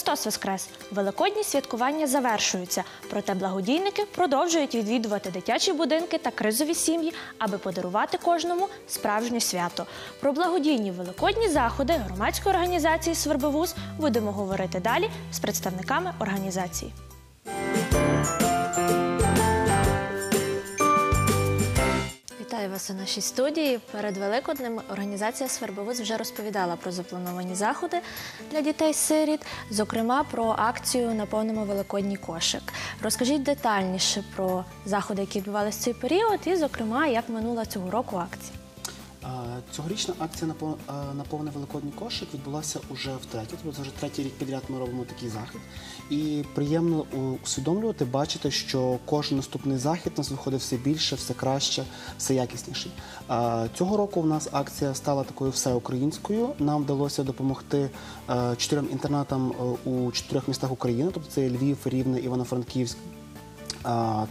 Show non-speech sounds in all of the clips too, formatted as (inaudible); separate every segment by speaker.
Speaker 1: Христос Воскрес! Великодні святкування завершуються, проте благодійники продовжують відвідувати дитячі будинки та кризові сім'ї, аби подарувати кожному справжнє свято. Про благодійні великодні заходи громадської організації Свербовуз будемо говорити далі з представниками організації. Вітаю вас у нашій студії. Перед Великоднем організація Свербовиз вже розповідала про заплановані заходи для дітей-сиріт, зокрема про акцію Наповнимо великодній кошик. Розкажіть детальніше про заходи, які відбувалися в цей період, і, зокрема, як минула цього року акція.
Speaker 2: Цьогорічна акція «Напов- а, «Наповни великодній кошик відбулася уже втретє. Тобто вже третій рік підряд ми робимо такий захід. І приємно усвідомлювати, бачити, що кожен наступний захід у нас виходить все більше, все краще, все якісніший. Цього року в нас акція стала такою всеукраїнською. Нам вдалося допомогти чотирьом інтернатам у чотирьох містах України, тобто це Львів, Рівне, Івано-Франківськ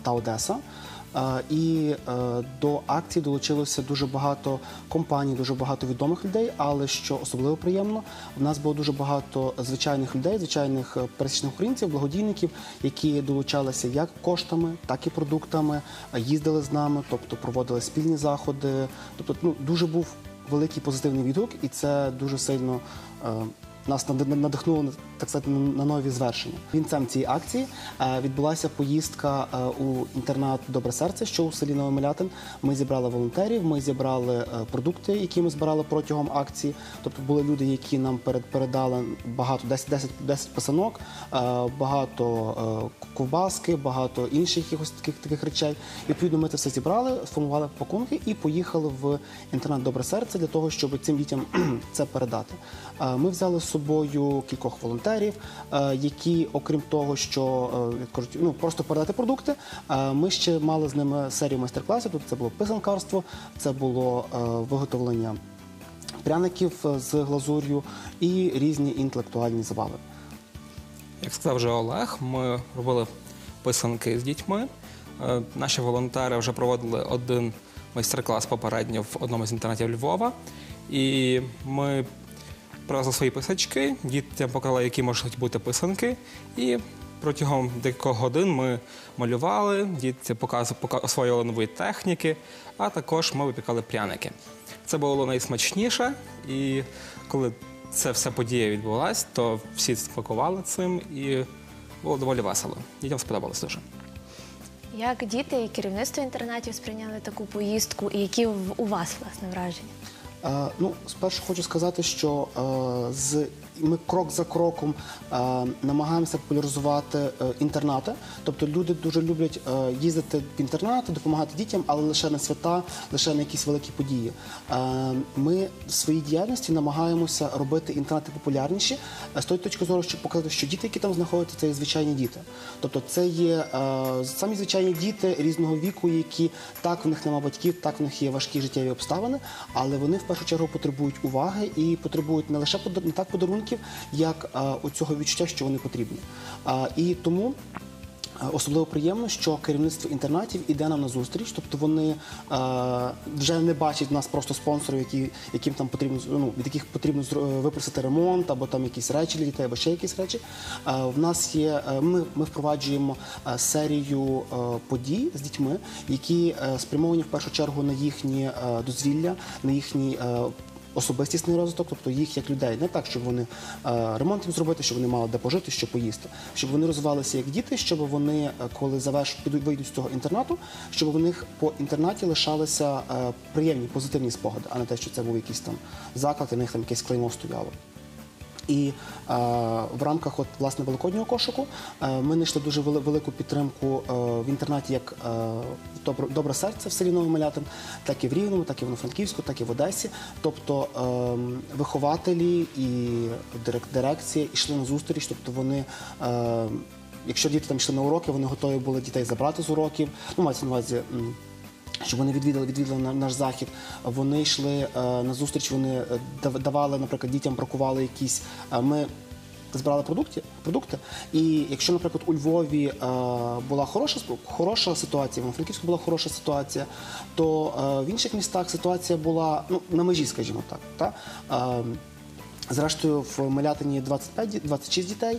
Speaker 2: та Одеса. І е, до акції долучилося дуже багато компаній, дуже багато відомих людей. Але що особливо приємно, в нас було дуже багато звичайних людей, звичайних е, пересічних українців, благодійників, які долучалися як коштами, так і продуктами, а їздили з нами, тобто проводили спільні заходи. Тобто, ну дуже був великий позитивний відгук, і це дуже сильно. Нас над- надихнуло так сказати на нові звершення. Вінцем цієї акції е, відбулася поїздка е, у інтернат Добре серце, що у селі Новомилятин. Ми зібрали волонтерів, ми зібрали е, продукти, які ми збирали протягом акції. Тобто були люди, які нам перед передали багато 10, 10, 10 писанок, багато ковбаски, багато інших якихось таких таких речей. І, відповідно, ми це все зібрали, сформували пакунки і поїхали в інтернат Добре серце для того, щоб цим дітям (clears throat) це передати. Ми взяли з собою кількох волонтерів, які, окрім того, що е, ну просто передати продукти. Ми ще мали з ними серію майстер-класів. Тобто це було писанкарство, це було е, виготовлення пряників е, з глазур'ю і різні інтелектуальні забави.
Speaker 3: Як сказав вже Олег, ми робили писанки з дітьми. Наші волонтери вже проводили один майстер-клас попередньо в одному з інтернатів Львова. І ми привезли свої писачки, дітям показали, які можуть бути писанки. І протягом декількох годин ми малювали, діти освоювали нові техніки, а також ми випікали пряники. Це було найсмачніше, і коли ця вся подія відбулася, то всі смакували цим і було доволі весело. Дітям сподобалось дуже.
Speaker 1: Як діти і керівництво інтернатів сприйняли таку поїздку, і які у вас власне враження?
Speaker 2: Е, Ну, спершу хочу сказати, що е, з ми крок за кроком е, намагаємося популяризувати е, інтернати. Тобто люди дуже люблять е, їздити в інтернати, допомагати дітям, але лише на свята, лише на якісь великі події. Е, Ми в своїй діяльності намагаємося робити інтернати популярніші е, з тої точки зору, щоб показати, що діти, які там знаходяться, це є звичайні діти. Тобто, це є е, самі звичайні діти різного віку, які так в них нема батьків, так в них є важкі життєві обставини, але вони в першу чергу потребують уваги і потребують не лише не так подарунків, як оцього відчуття, що вони потрібні. І тому. Особливо приємно, що керівництво інтернатів іде нам на зустріч, тобто вони е, вже не бачать нас просто спонсорів, які, яким там потрібно ну, від яких потрібно е, випросити ремонт або там якісь речі для дітей, або ще якісь речі. Е, в нас є е, ми, ми впроваджуємо е, серію подій з дітьми, які спрямовані в першу чергу на їхні е, дозвілля, на їхній особистісний розвиток, тобто їх як людей, не так, щоб вони е, ремонт їм зробити, щоб вони мали де пожити, що поїсти, щоб вони розвивалися як діти, щоб вони, е, коли заверш підуть вийдуть з цього інтернату, щоб у них по інтернаті лишалися е, приємні позитивні спогади, а не те, що це був якийсь там заклад, і в них там якесь клеймо стояло. І е, в рамках от, власне великоднього кошику е, ми знайшли дуже велику підтримку е, в інтернаті як добре, серце в селі Новий Малятин, так і в Рівному, так і в Івано-Франківську, так і в Одесі. Тобто е, вихователі і дирек- дирекція йшли на зустріч, тобто вони. Е, Якщо діти там йшли на уроки, вони готові були дітей забрати з уроків. Ну, мається на увазі. М, щоб вони відвідали, відвідали на- наш захід. Вони йшли е, на зустріч, вони е, давали, наприклад, дітям бракували якісь. е, ми збирали продукти, продукти. І якщо, наприклад, у Львові була хороша хороша ситуація, в Франківську була хороша ситуація, то в інших містах ситуація була ну, на межі, скажімо так. Та? Зрештою, в Мелятині 25, ді- 26 дітей,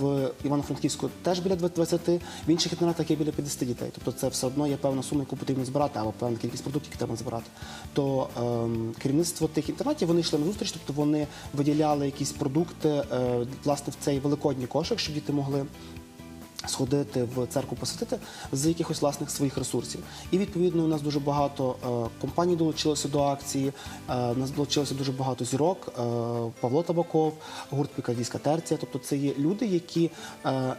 Speaker 2: в Івано-Франківську теж біля 20, в інших інтернатах є біля 50 дітей. Тобто це все одно є певна сума, яку потрібно збирати, або певна кількість продуктів, які треба збирати. То ем, керівництво тих інтернатів вони йшли на зустріч, тобто вони виділяли якісь продукти е, власне в цей великодній кошик, щоб діти могли сходити в церкву посвятити з якихось власних своїх ресурсів. І відповідно у нас дуже багато е, компаній долучилося до акції. Е, у нас долучилося дуже багато зірок. Е, Павло Табаков, гурт Пікардійська терція. Тобто, це є люди, які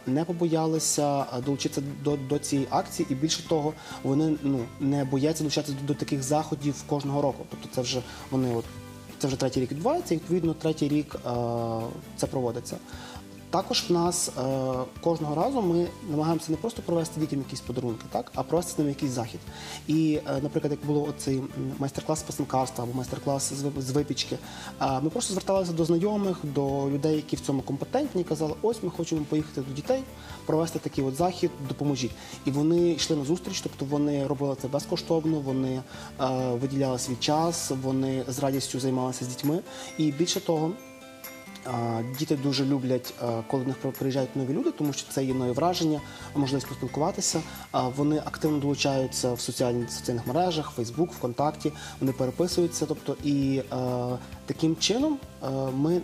Speaker 2: не побоялися долучитися до, до цієї акції, і більше того, вони ну не бояться долучатися до, до таких заходів кожного року. Тобто, це вже вони от. Це вже третій рік відбувається, і відповідно третій рік е, це проводиться. Також в нас е, кожного разу ми намагаємося не просто провести дітям якісь подарунки, так, а провести з ними якийсь захід. І, е, наприклад, як було оцей м, майстер-клас з або майстер-клас з, з випічки, е, ми просто зверталися до знайомих, до людей, які в цьому компетентні, казали, ось ми хочемо поїхати до дітей, провести такий от захід, допоможіть. І вони йшли на зустріч, тобто вони робили це безкоштовно, вони е, виділяли свій час, вони з радістю займалися з дітьми. І більше того, Діти дуже люблять, коли до них при- приїжджають нові люди, тому що це є нові враження, можливість поспілкуватися. Вони активно долучаються в соціальних соціальних мережах, Фейсбук, ВКонтакті, вони переписуються. Тобто, і таким чином ми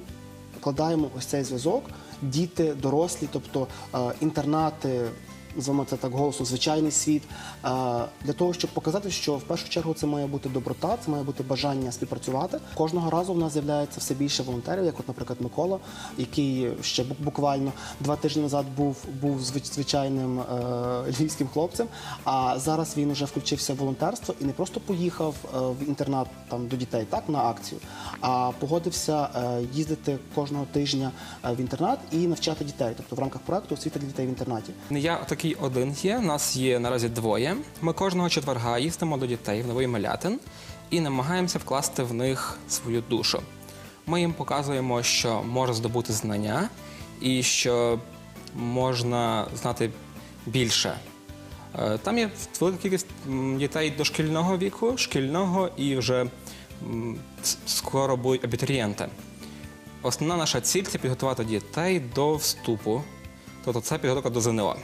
Speaker 2: вкладаємо ось цей зв'язок. Діти, дорослі, тобто інтернати, називаємо це так голосно, звичайний світ, для того, щоб показати, що в першу чергу це має бути доброта, це має бути бажання співпрацювати. Кожного разу в нас з'являється все більше волонтерів, як, от, наприклад, Микола, який ще буквально два тижні назад був, був звичайним е, львівським хлопцем. А зараз він вже включився в волонтерство і не просто поїхав е, в інтернат там до дітей, так на акцію, а погодився е, їздити кожного тижня в інтернат і навчати дітей, тобто в рамках проекту освіта для дітей в інтернаті.
Speaker 3: Я такий один є. Нас є наразі двоє. Ми кожного четверга їздимо до дітей в новий Малятин і намагаємося вкласти в них свою душу. Ми їм показуємо, що можна здобути знання і що можна знати більше. Е, Там є велика кількість дітей дошкільного віку, шкільного і вже скоро будуть абітурієнти. Основна наша ціль це підготувати дітей до вступу, тобто це підготовка до ЗНО.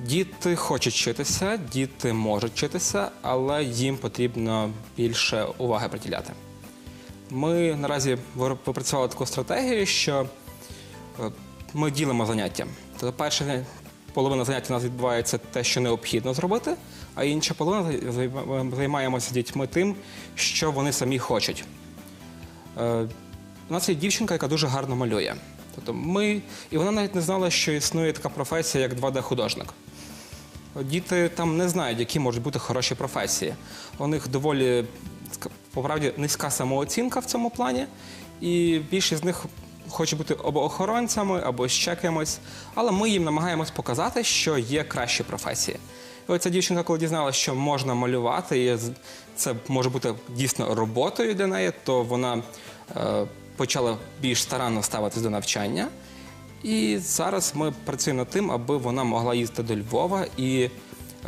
Speaker 3: Діти хочуть вчитися, діти можуть вчитися, але їм потрібно більше уваги приділяти. Ми наразі випрацювали таку стратегію, що е, ми ділимо заняття. Тобто, перша половина заняття у нас відбувається те, що необхідно зробити, а інша половина займаємося дітьми тим, що вони самі хочуть. Е, У нас є дівчинка, яка дуже гарно малює. Тобто ми, і вона навіть не знала, що існує така професія, як 2D-художник. Діти там не знають, які можуть бути хороші професії. У них доволі по правді низька самооцінка в цьому плані, і більшість з них хоче бути або охоронцями, або ще кимось. Але ми їм намагаємось показати, що є кращі професії. І оця дівчинка, коли дізналася, що можна малювати, і це може бути дійсно роботою для неї, то вона е, почала більш старанно ставитись до навчання. І зараз ми працюємо над тим, аби вона могла їздити до Львова і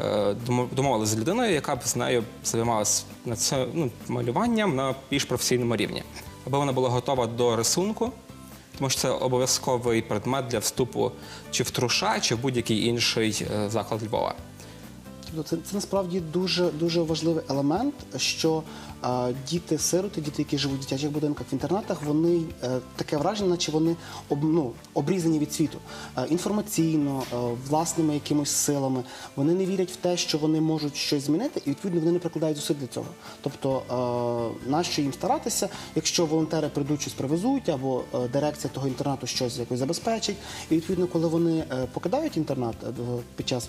Speaker 3: е, домовилися з людиною, яка б з нею займалася ну, малюванням на більш професійному рівні, аби вона була готова до рисунку, тому що це обов'язковий предмет для вступу чи в труша, чи в будь-який інший е, заклад Львова.
Speaker 2: Тобто це, це насправді дуже дуже важливий елемент, що е, діти-сироти, діти, які живуть в дитячих будинках в інтернатах, вони е, таке враження, наче вони об, ну, обрізані від світу Е, інформаційно, е, власними якимось силами. Вони не вірять в те, що вони можуть щось змінити, і відповідно вони не прикладають зусиль для цього. Тобто, е, нащо їм старатися, якщо волонтери прийдуть щось привезуть, або е, дирекція того інтернату щось якось забезпечить, і відповідно, коли вони е, покидають інтернат е, під час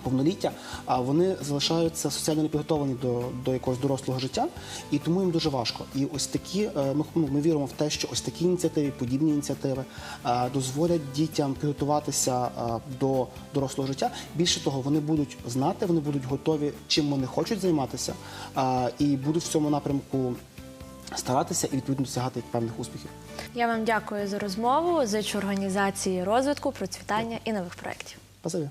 Speaker 2: повноліття, а вони залишаються соціально непідготовлені до, до якогось дорослого життя, і тому їм дуже важко. І ось такі е, ми, ну, ми віримо в те, що ось такі ініціативи, подібні ініціативи е, дозволять дітям підготуватися е, до дорослого життя. Більше того, вони будуть знати, вони будуть готові, чим вони хочуть займатися, і будуть в цьому напрямку старатися і відповідно досягати певних успіхів.
Speaker 1: Я вам дякую за розмову. Зичу організації розвитку, процвітання і нових проєктів.
Speaker 2: Спасибі.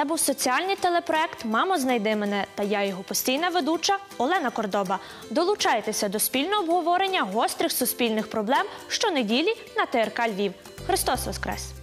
Speaker 1: Це був соціальний телепроект Мамо, знайди мене та я його постійна ведуча Олена Кордоба. Долучайтеся до спільного обговорення гострих суспільних проблем щонеділі на ТРК Львів. Христос Воскрес!